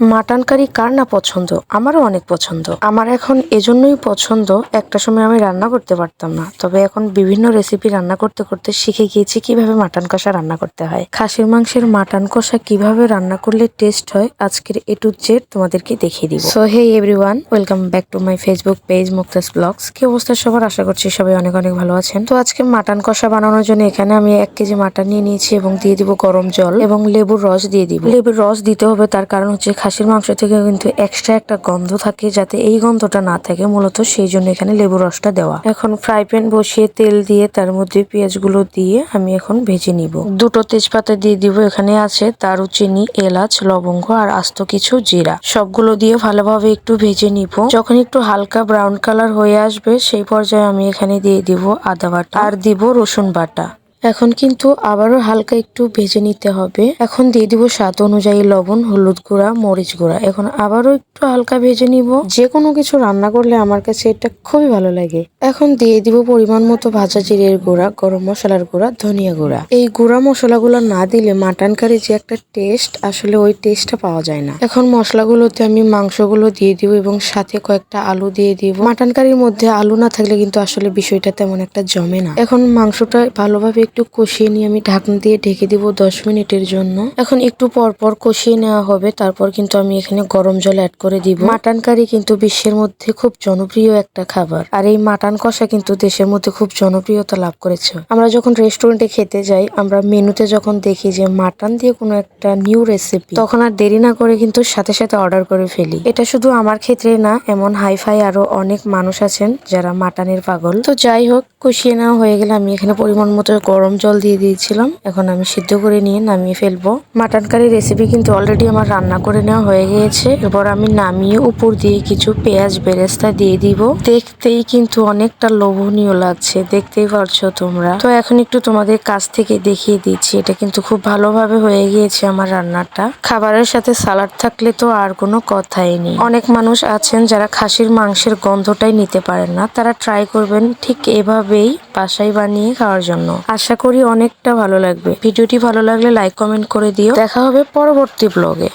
Mutton curry কার না পছন্দ? আমারও অনেক পছন্দ। আমার এখন এজন্যই পছন্দ একটা সময় আমি রান্না করতে পারতাম না। তবে এখন বিভিন্ন রেসিপি রান্না করতে করতে শিখে গিয়েছি কীভাবে মাটন কষা রান্না করতে হয়। খাসির মাংসের মাটন কষা কীভাবে রান্না করলে টেস্ট হয়, আজকের এ টু জেড তোমাদেরকে দেখিয়ে দিব। So hey everyone welcome back to my Facebook page Mukta's blogs কি অবস্থা সবার? আশা করছি সবাই অনেক অনেক ভালো আছেন। তো আজকে মাটন কষা বানানোর জন্য এখানে আমি এক কেজি মাটন নিয়ে নিয়েছি এবং দিয়ে দিব গরম জল এবং লেবুর রস দিয়ে দিব। লেবুর রস দিতে হবে, তার কারণ হচ্ছে খাসির মাংস থেকে কিন্তু এক্সট্রা একটা গন্ধ থাকে যাতে এই গন্ধটা না থাকে, মূলত সেই জন্য এখানে লেবুর রসটা দেওয়া। এখন ফ্রাই প্যান বসিয়ে তেল দিয়ে তার মধ্যে পেঁয়াজগুলো দিয়ে আমি এখন ভেজে নিব। দুটো তেজপাতা দিয়ে দিব, এখানে আছে দারুচিনি, এলাচ, লবঙ্গ আর আস্ত কিছু জিরা। সবগুলো দিয়ে ভালোভাবে একটু ভেজে নিব। যখন একটু হালকা ব্রাউন কালার হয়ে আসবে, সেই পর্যায়ে আমি এখানে দিয়ে দিব আদা বাটা। আর দিব রসুন বাটা। এখন কিন্তু আবারও হালকা একটু ভেজে নিতে হবে। এখন দিয়ে দিব স্বাদ অনুযায়ী লবণ, হলুদ গুঁড়া, মরিচ গুঁড়া। এখন আবারও একটু হালকা ভেজে নিব। যে কোনো কিছু রান্না করলে আমার কাছে এটা খুবই ভালো লাগে। এখন দিয়ে দিব পরিমাণ মতো ভাজা জিরের গুঁড়া, গরম মশলার গুঁড়া, ধনিয়া গুঁড়া। এই গুঁড়া মশলাগুলো না দিলে মাটন কারি যে একটা টেস্ট, আসলে ওই টেস্টটা পাওয়া যায় না। এখন মশলাগুলোতে আমি মাংসগুলো দিয়ে দিব এবং সাথে কয়েকটা আলু দিয়ে দিব। মাটন কারির মধ্যে আলু না থাকলে কিন্তু আসলে বিষয়টা তেমন একটা জমে না। এখন মাংসটা ভালোভাবে একটু কষিয়ে নিয়ে আমি ঢাকনা দিয়ে ঢেকে দিব দশ মিনিটের জন্য। এখন একটু পর পর কষিয়ে নেওয়া হবে, তারপর কিন্তু আমি এখানে গরম জল অ্যাড করে দিব। মাটন কারি কিন্তু বিশ্বের মধ্যে খুব জনপ্রিয় একটা খাবার। আর এই মাটন কষা কিন্তু দেশের মধ্যে খুব জনপ্রিয়তা লাভ করেছে। আমরা যখন রেস্টুরেন্টে খেতে যাই, আমরা মেনুতে যখন দেখি যে মাটন দিয়ে কোনো একটা নিউ রেসিপি তখন আর দেরি না করে কিন্তু সাথে সাথে অর্ডার করে ফেলি। এটা শুধু আমার ক্ষেত্রে না, এমন হাইফাই আরও অনেক মানুষ আছেন যারা মাটনের পাগল। তো যাই হোক, কষিয়ে নেওয়া হয়ে গেলে আমি এখানে পরিমাণ মতো গরম জল দিয়ে দিয়েছিলাম। এখন আমি সিদ্ধ করে নিয়ে নামিয়ে ফেলব। মাটন কারি রেসিপি কিন্তু অলরেডি আমার রান্না করে নেওয়া হয়ে গিয়েছে। এরপর আমি নামিয়ে উপর দিয়ে কিছু পেঁয়াজ বেরেস্তা দিয়ে দিব। দেখতেই কিন্তু অনেকটা লোভনীয় লাগছে, দেখতেই পারছ তোমরা। তো এখন একটু তোমাদের কাছ থেকে দেখিয়ে দিচ্ছি, এটা কিন্তু খুব ভালোভাবে হয়ে গিয়েছে আমার রান্নাটা। খাবারের সাথে সালাড থাকলে তো আর কোনো কথাই নেই। অনেক মানুষ আছেন যারা খাসির মাংসের গন্ধটাই নিতে পারেন না। তারা ট্রাই করবেন ঠিক এভাবেই বাসায় বানিয়ে খাওয়ার জন্য। আশা করি অনেকটা ভালো লাগবে। ভিডিওটি ভালো লাগলে লাইক কমেন্ট করে দিও। দেখা হবে পরবর্তী ব্লগে